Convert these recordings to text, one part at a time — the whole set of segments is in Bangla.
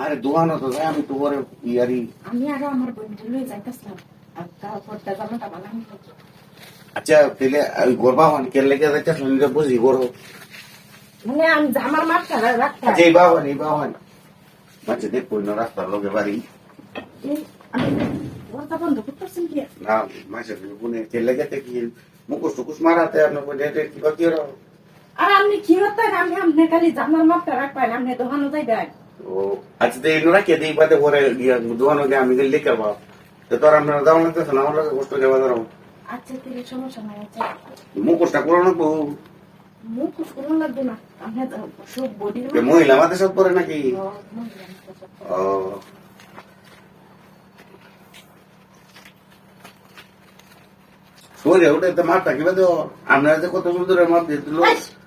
আরে দোকানো তো আমি তো ইয়ারি। আমি আরও আমার বন্ধু লয়ে যাইতেছিলাম। আর তারপরটা জামাটা বানানি আচ্ছা তাহলে ওই গরবা হন কে লেগে যাচ্ছে শুনলে বুঝি গরো মানে আমি জামার মাপটা রাখতাম। আচ্ছা এই বাহন এই দেখ কই রাস্তার লোকে বাড়ি। না মাসে কোনে কে লেগে কি? মুখোশ টুকুস মারাতে আপনার কি বাকি রো আর আপনি কি করতেন আমি আপনি খালি জামার মাপটা রাখবেন আপনি দোকানে যাইবেন ও আচ্ছা তো এগুলো রাখে দিই বাদে পরে দোকান হোক আমি গেলে লিখে পাবো তো তোর আপনার দাম লাগতেছে না? আমার কষ্ট ধরো। আচ্ছা সমস্যা নাই আচ্ছা। মুখোশটা করে নেব মুখ কোনো লাগবে না আপনি সব বডি মহিলা সব করে নাকি? ও ওটা তো তো আমরা যে কত সুন্দর মাপ দিয়েছিল।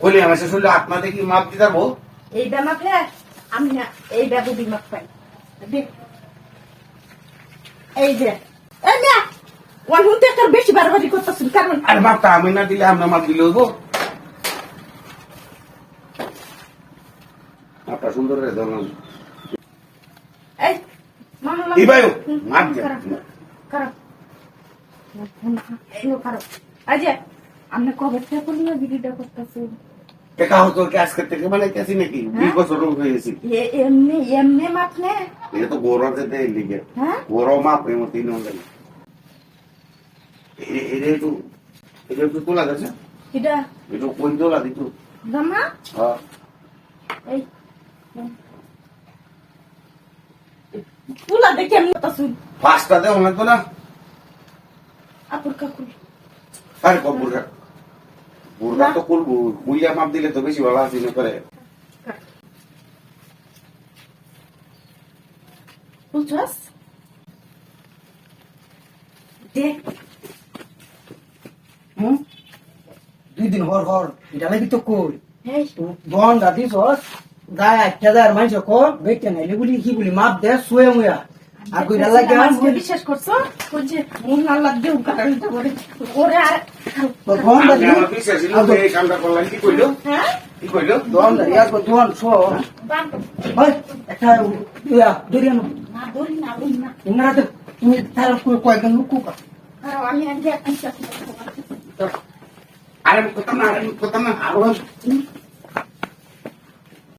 কইলে আমার সে শুনলে না দেখি মাপ দিতে পারব এই ব্যামাপলে আমি না এই বিমাপ পাই। এই যে এই না ওয়ান হুতে তোর বেশি বারবারি করতেছিস কারণ আরে আমি না দিলে আমরা মাপ দিলে হইব? মাপটা সুন্দর রে ধরলাম এই মামা মাপ দে। আজে কবে থেকে করলে ভিডিওটা করতেছেন? টেকা হতো আজকের থেকে মানে কেছি নাকি বিশ বছর হয়ে গেছি এমনি এমনি মাপ নে। এটা তো গৌরব যেতে লিগে। হ্যাঁ? গৌরব মাপ এমন তিন হবে এটা একটু এটা একটু তোলা গেছে। এটা? একটু কই তোলা দিত জামা? হ্যাঁ। এই তুলা দেখে আমি করতেছুন পাঁচটা দেওয়া লাগতো না? আপুর কাকুর আরে কব বুড়া বুড়া তো করব বুইয়া মাপ দিলে তো বেশি ভালো আছে না করে। বুঝছস? দেখ। হুম? দুই দিন হর হর এটা লাগি তো কই? এই। দন রাতি সস গায় আটটা হাজার মানুষ কর বেটে নাইলে বলি কি বলি মাপ দে শুয়ে মুয়া। আর কই ডালা কে আজকে বিশ্বাস করছ? ওই যে মন আল্লাহ দেউ কারণ করে ওরে আর তো দন আমি এই কামটা করলাম। কি কইলো? হ্যাঁ? কি কইলো? দন রাতি আর দন শো ভাই একটা ইয়া দরিয়ান না ধরি না ধরি না। ইংরাতে তুমি তার কয়েকজন লোক কুকা আমি আজকে একটা আরে আমি না আরে না আর